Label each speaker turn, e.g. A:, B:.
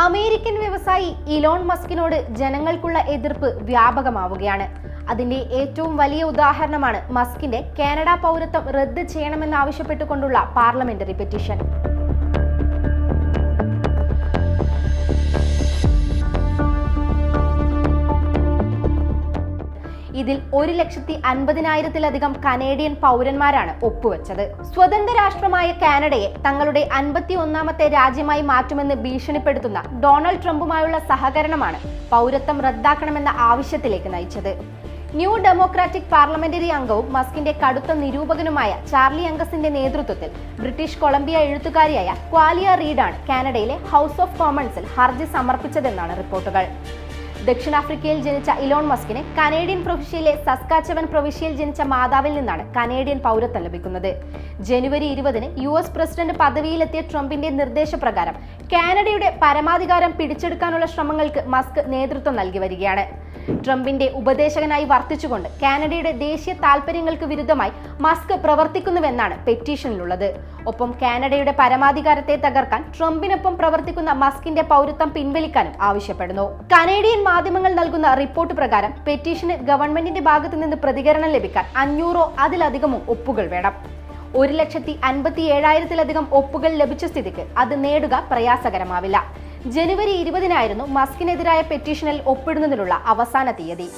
A: American വ്യവസായി Elon മസ്കിനോട് ജനങ്ങൾക്കുള്ള എതിർപ്പ് വ്യാപകമാവുകയാണ്. അതിന്റെ ഏറ്റവും വലിയ ഉദാഹരണമാണ് മസ്കിന്റെ കാനഡ പൗരത്വം റദ്ദ് ചെയ്യണമെന്നാവശ്യപ്പെട്ടുകൊണ്ടുള്ള പാർലമെന്ററി പെറ്റീഷൻ. ഇതിൽ ഒരു ലക്ഷത്തി അൻപതിനായിരത്തിലധികം കനേഡിയൻ പൗരന്മാരാണ് ഒപ്പുവെച്ചത്. സ്വതന്ത്ര രാഷ്ട്രമായ കാനഡയെ തങ്ങളുടെ അൻപത്തി ഒന്നാമത്തെ രാജ്യമായി മാറ്റുമെന്ന് ഭീഷണിപ്പെടുത്തുന്ന ഡൊണാൾഡ് ട്രംപുമായുള്ള സഹകരണമാണ് പൗരത്വം റദ്ദാക്കണമെന്ന ആവശ്യത്തിലേക്ക് നയിച്ചത്. ന്യൂ ഡെമോക്രാറ്റിക് പാർലമെന്ററി അംഗവും മസ്കിന്റെ കടുത്ത നിരൂപകനുമായ ചാർലി അംഗസിന്റെ നേതൃത്വത്തിൽ ബ്രിട്ടീഷ് കൊളംബിയ എഴുത്തുകാരിയായ ക്വാലിയ റീഡാണ് കാനഡയിലെ ഹൗസ് ഓഫ് കോമൺസിൽ ഹർജി സമർപ്പിച്ചതെന്നാണ് റിപ്പോർട്ടുകൾ. ദക്ഷിണാഫ്രിക്കയിൽ ജനിച്ച ഇലോൺ മസ്കിന് കനേഡിയൻ പ്രവിശ്യയിലെ സസ്കാച്ചവൻ പ്രവിശ്യയിൽ ജനിച്ച മാതാവിൽ നിന്നാണ് കനേഡിയൻ പൗരത്വം ലഭിക്കുന്നത്. ജനുവരി ഇരുപതിന് യു എസ് പ്രസിഡന്റ് പദവിയിലെത്തിയ ട്രംപിന്റെ നിർദ്ദേശപ്രകാരം കാനഡയുടെ പരമാധികാരം പിടിച്ചെടുക്കാനുള്ള ശ്രമങ്ങൾക്ക് മസ്ക് നേതൃത്വം നൽകി വരികയാണ്. ട്രംപിന്റെ ഉപദേശകനായി വർത്തിച്ചുകൊണ്ട് കാനഡയുടെ ദേശീയ താൽപര്യങ്ങൾക്ക് വിരുദ്ധമായി മസ്ക് പ്രവർത്തിക്കുന്നുവെന്നാണ് പെറ്റീഷനിലുള്ളത്. ഒപ്പം കാനഡയുടെ പരമാധികാരത്തെ തകർക്കാൻ ട്രംപിനൊപ്പം പ്രവർത്തിക്കുന്ന മസ്കിന്റെ പൗരത്വം പിൻവലിക്കാനും ആവശ്യപ്പെടുന്നു. കനേഡിയൻ മാധ്യമങ്ങൾ നൽകുന്ന റിപ്പോർട്ട് പ്രകാരം പെറ്റീഷന് ഗവൺമെന്റിന്റെ ഭാഗത്തു നിന്ന് പ്രതികരണം ലഭിക്കാൻ അഞ്ഞൂറോ അതിലധികമോ ഒപ്പുകൾ വേണം. ഒരു ലക്ഷത്തി അൻപത്തി ഏഴായിരത്തിലധികം ഒപ്പുകൾ ലഭിച്ച സ്ഥിതിക്ക് അത് നേടുക പ്രയാസകരമാവില്ല. ജനുവരി ഇരുപതിനായിരുന്നു മസ്കിനെതിരായ പെറ്റീഷനിൽ ഒപ്പിടുന്നതിനുള്ള അവസാന തീയതി.